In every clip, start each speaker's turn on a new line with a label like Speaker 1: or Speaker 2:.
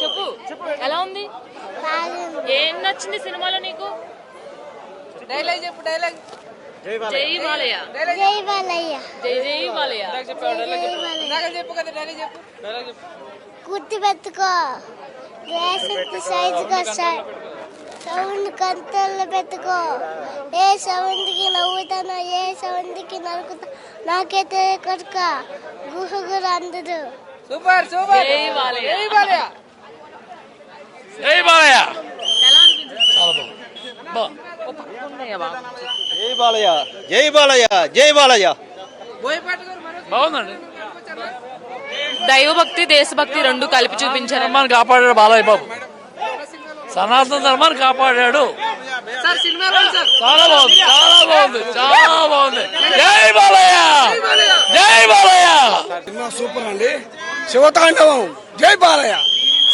Speaker 1: చెప్పు. ఎలా ఉంది? ఏం నచ్చింది సినిమాలో నీకు?
Speaker 2: డైలాగ్ చెప్పు డైలాగ్.
Speaker 1: జై బాలయ్య.
Speaker 3: జై బాలయ్య.
Speaker 1: జై జై బాలయ్య.
Speaker 2: చెప్పు కదా డైలాగ్ చెప్పు. డైలాగ్ చెప్పు
Speaker 3: గుర్తు పెట్టుకో గ్లాస్ సైజుగా సౌండ్ కంట్రోల్లో పెట్టుకో ఏ సౌండ్కి నవ్వుతానో ఏ సౌండ్కి నరుకుతా నాకే తెలియకొడుక గుహగురు అందరు.
Speaker 2: Super super.
Speaker 1: జై బాలయ్య.
Speaker 2: జై బాలయ్య.
Speaker 4: జై బాలయ్య.
Speaker 5: జై బాలయ్య జై బాలయ్య
Speaker 4: బాగుందండి.
Speaker 1: దైవభక్తి దేశభక్తి రెండు కలిపి చూపించారు.
Speaker 4: ధర్మాన్ని కాపాడాడు బాలయ్య బాబు. సనాతన ధర్మాన్ని కాపాడాడు.
Speaker 2: సార్ సినిమా రోజు సార్.
Speaker 4: చాలా బాగుంది చాలా బాగుంది చాలా బాగుంది. జై బాలయ్య. జై బాలయ్య.
Speaker 6: సినిమా సూపర్ అండి. శివతాండవం. జై బాలయ్య.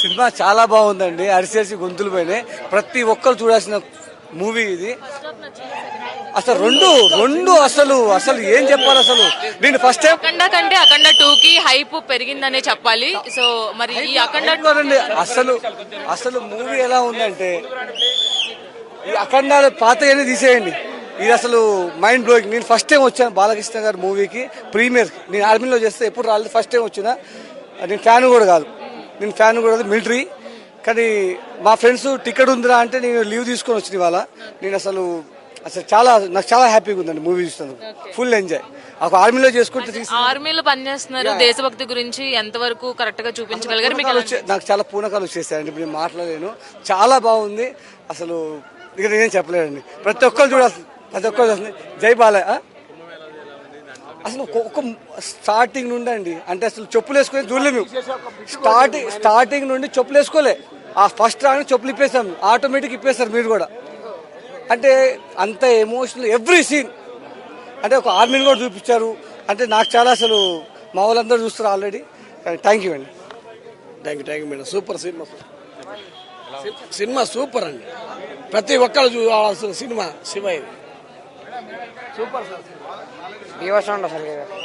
Speaker 7: సినిమా చాలా బాగుందండి. అరిసేసి గొంతులు పోయినాయి. ప్రతి ఒక్కరు చూడాల్సిన మూవీ ఇది. అసలు రెండు రెండు అసలు అసలు ఏం చెప్పాలి అసలు? నేను ఫస్ట్ టైం
Speaker 1: అఖండ కంటే అఖండ టూ కి హైప్ పెరిగిందనే చెప్పాలి. సో మరి ఈ అఖండ
Speaker 7: అసలు అసలు మూవీ ఎలా ఉందంటే ఈ అఖండాలు పాత అని తీసేయండి. ఇది అసలు మైండ్ బ్లోయింగ్ నేను ఫస్ట్ టైం వచ్చాను బాలకృష్ణ గారి మూవీకి ప్రీమియర్ నేను ఆర్మీలో చేస్తే ఎప్పుడు రాలేదు. ఫస్ట్ టైం వచ్చిన. నేను ఫ్యాన్ కూడా కాదు. నేను ఫ్యాన్ కూడా కాదు మిలిటరీ. కానీ మా ఫ్రెండ్స్ టికెట్ ఉందిరా అంటే నేను లీవ్ తీసుకొని వచ్చిన ఇవాళ. నేను అసలు అసలు చాలా నాకు చాలా హ్యాపీగా ఉందండి మూవీ చూస్తున్నందుకు ఫుల్ ఎంజాయ్. ఒక ఆర్మీలో చేసుకుంటే
Speaker 1: ఆర్మీలో పనిచేస్తున్నారు దేశభక్తి గురించి ఎంతవరకు కరెక్ట్గా చూపించగలిగారు?
Speaker 7: నాకు చాలా పూనకాలు వచ్చేసాయండి ఇప్పుడు నేను మాట్లాడలేను. చాలా బాగుంది. అసలు ఇక నేనేం చెప్పలేనండి. ప్రతి ఒక్కరు చూడాల్సి ప్రతి ఒక్కరు చూడాల్సింది జై బాలయ్య? అసలు ఒక- స్టార్టింగ్ నుండి అండి. అంటే అసలు చెప్పులు వేసుకొని చూడలేము స్టార్టింగ్ స్టార్టింగ్ నుండి చెప్పులు వేసుకోలే. ఆ ఫస్ట్ రాగానే చెప్పులు ఇప్పేసాము ఆటోమేటిక్ ఇప్పేస్తారు మీరు కూడా. అంటే అంత ఎమోషనల్ ఎవ్రీ సీన్ అంటే ఒక ఆర్మీని కూడా చూపించారు. అంటే నాకు చాలా అసలు మా వాళ్ళందరూ చూస్తారు ఆల్రెడీ థ్యాంక్ యూ అండి.
Speaker 6: Thank you thank you madam super cinema cinema super అండి. ప్రతి ఒక్కరు చూడాల్సిన సినిమా శివ ఇది.
Speaker 5: Súper sencillo. Vivo son los alquileres.